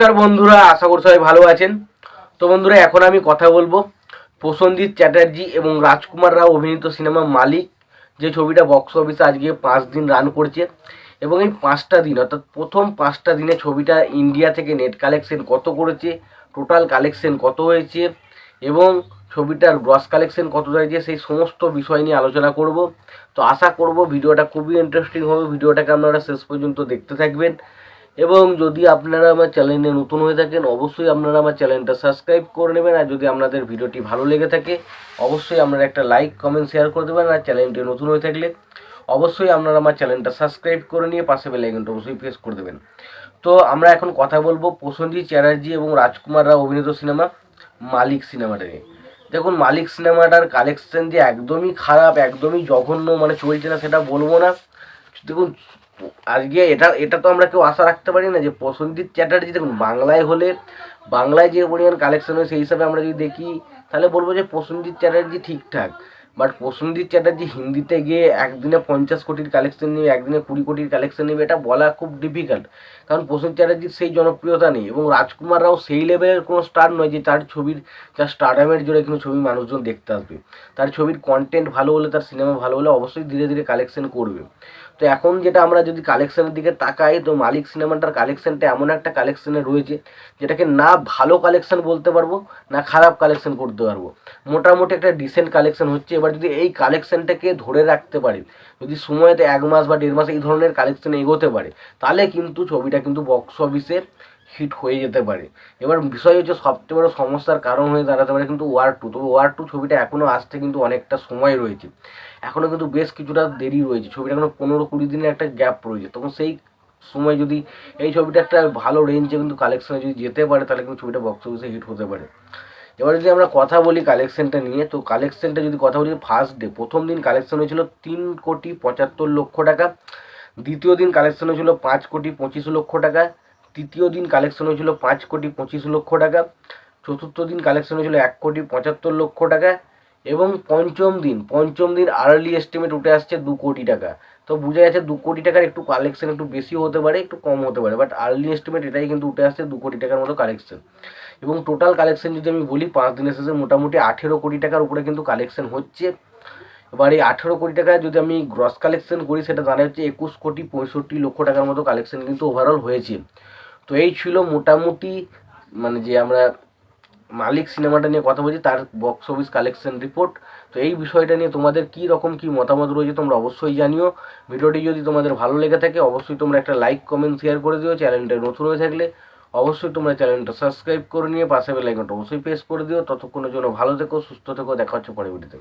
নমস্কার বন্ধুরা, আশা করি সবাই ভালো আছেন। তো বন্ধুরা, এখন আমি কথা বলব প্রসেনজিৎ চ্যাটার্জি এবং রাজকুমার রাও অভিনীত সিনেমা মালিক। যে ছবিটা বক্স অফিসে আজকে পাঁচ দিন রান করছে এবং এই পাঁচটা দিন, অর্থাৎ প্রথম পাঁচটা দিনে ছবিটা ইন্ডিয়া থেকে নেট কালেকশন কত করেছে টোটাল কালেকশন কত হয়েছে এবং ছবিটার গ্রস কালেকশন কত হয়েছে সেই সমস্ত বিষয় নিয়ে আলোচনা করব। তো আশা করব ভিডিওটা খুবই ইন্টারেস্টিং হবে, ভিডিওটাকে আপনারা শেষ পর্যন্ত দেখতে থাকবেন। এবং যদি আপনারা আমার চ্যানেলে নতুন হয়ে থাকেন, অবশ্যই আপনারা আমার চ্যানেলটা সাবস্ক্রাইব করে নেবেন। আর যদি আপনাদের ভিডিওটি ভালো লেগে থাকে, অবশ্যই আপনারা একটা লাইক কমেন্ট শেয়ার করে দেবেন। আর চ্যানেলটি নতুন হয়ে থাকলে, অবশ্যই আপনারা আমার চ্যানেলটা সাবস্ক্রাইব করে নিয়ে পাশে বেল আইকনটা অবশ্যই প্রেস করে দেবেন। তো আমরা এখন কথা বলব প্রসেনজিৎ চ্যাটার্জি এবং রাজকুমার রাও অভিনীত সিনেমা মালিক সিনেমাটা নিয়ে। দেখুন, মালিক সিনেমাটার কালেকশন যে একদমই খারাপ, একদমই জঘন্য মানে চলছে না, সেটা বলব না। দেখুন আজকে এটা এটা তো আমরা কেউ আশা রাখতে পারি না যে প্রসেনজিৎ চ্যাটার্জি দেখুন, বাংলায় হলে, বাংলায় যে পরিমাণ কালেকশন হয় সেই হিসাবে আমরা যদি দেখি, তাহলে বলব যে প্রসেনজিৎ চ্যাটার্জি ঠিকঠাক। বাট প্রসেনজিৎ চ্যাটার্জি হিন্দিতে গিয়ে একদিনে পঞ্চাশ কোটির কালেকশন নিয়ে একদিনে কুড়ি কোটির কালেকশন নেবে, এটা বলা খুব ডিফিকাল্ট কারণ প্রসেনজিৎ চ্যাটার্জির সেই জনপ্রিয়তা নেই এবং রাজকুমার রাও সেই লেভেলের কোনো স্টার নয় যে তার ছবির যা স্টারডামের জোরে কিন্তু ছবি মানুষজন দেখতে আসবে। তার ছবির কন্টেন্ট ভালো হলে, তার সিনেমা ভালো হলে অবশ্যই ধীরে ধীরে কালেকশন করবে। তো এখন যেটা আমরা যদি কালেকশনের দিকে তাকাই, তো মালিক সিনেমাটার কালেকশনটা এমন একটা কালেকশনে রয়েছে, যেটাকে না ভালো কালেকশন বলতে পারব, না খারাপ কালেকশন করতে পারব। মোটামুটি একটা ডিসেন্ট কালেকশন হচ্ছে এবার যদি এই কালেকশনটাকে ধরে রাখতে পারি, যদি সময়তে এক মাস বা দেড় মাস এই ধরনের কালেকশন এগোতে পারে, তাহলে কিন্তু ছবিটা কিন্তু বক্স অফিসে হিট হয়ে যেতে পারে। এবার বিষয় হচ্ছে সবচেয়ে বড় সমস্যার কারণ হয়ে দাঁড়াতে পারে কিন্তু ওয়ার টু তবে ওয়ার টু ছবিটা এখনও আসতে কিন্তু অনেকটা সময় রয়েছে। এখনও কিন্তু বেশ কিছুটা দেরি রয়েছে। ছবিটা এখনও পনেরো কুড়ি দিনের একটা গ্যাপ রয়েছে। তখন সেই সময় যদি এই ছবিটা একটা ভালো রেঞ্জে কিন্তু কালেকশনে যদি যেতে পারে, তাহলে কিন্তু ছবিটা বক্স অফিসে হিট হতে পারে। এবার যদি আমরা কথা বলি কালেকশনটা নিয়ে, তো কালেকশনটা যদি কথা বলি ফার্স্ট ডে প্রথম দিন কালেকশন হয়েছিল তিন কোটি পঁচাত্তর লক্ষ টাকা, দ্বিতীয় দিন কালেকশন হয়েছিল পাঁচ কোটি পঁচিশ লক্ষ টাকা, তৃতীয় দিন কালেকশন হয়েছিল পাঁচ কোটি পঁচিশ লক্ষ টাকা, চতুর্থ দিন কালেকশন হয়েছিল এক কোটি পঁচাত্তর লক্ষ টাকা এবং পঞ্চম দিন পঞ্চম দিন আর্লি এস্টিমেট উঠে আসছে দু কোটি টাকা। তো বোঝা যাচ্ছে দু কোটি টাকার একটু কালেকশন একটু বেশি হতে পারে, একটু কম হতে পারে বাট আর্লি এস্টিমেট এটাই কিন্তু উঠে আসছে দু কোটি টাকার মতো কালেকশন এবং টোটাল কালেকশন যদি আমি বলি, পাঁচ দিনের শেষে মোটামুটি আঠেরো কোটি টাকার উপরে কিন্তু কালেকশন হচ্ছে। এবার এই আঠেরো কোটি টাকা যদি আমি গ্রস কালেকশন করি, সেটা দাঁড়ায় হচ্ছে একুশ কোটি পঁয়ষট্টি লক্ষ টাকার মতো কালেকশন কিন্তু ওভারঅল হয়েছে। তো এই ছিল মোটামুটি মানে যে আমরা মালিক সিনেমাটা নিয়ে কথা বলছি, তার বক্স অফিস কালেকশন রিপোর্ট তো এই বিষয়টা নিয়ে তোমাদের কী রকম কী মতামত রয়েছে তোমরা অবশ্যই জানিও। ভিডিওটি যদি তোমাদের ভালো লেগে থাকে, অবশ্যই তোমরা একটা লাইক কমেন্ট শেয়ার করে দিও। চ্যানেলটা নতুন হয়ে থাকলে অবশ্যই তোমরা চ্যানেলটা সাবস্ক্রাইব করে নিয়ে পাশে বেলাইকনটা অবশ্যই প্রেস করে দিও। ততক্ষণের জন্য ভালো থেকো, সুস্থ থেকো, দেখা হচ্ছে পরে ভিডিওতে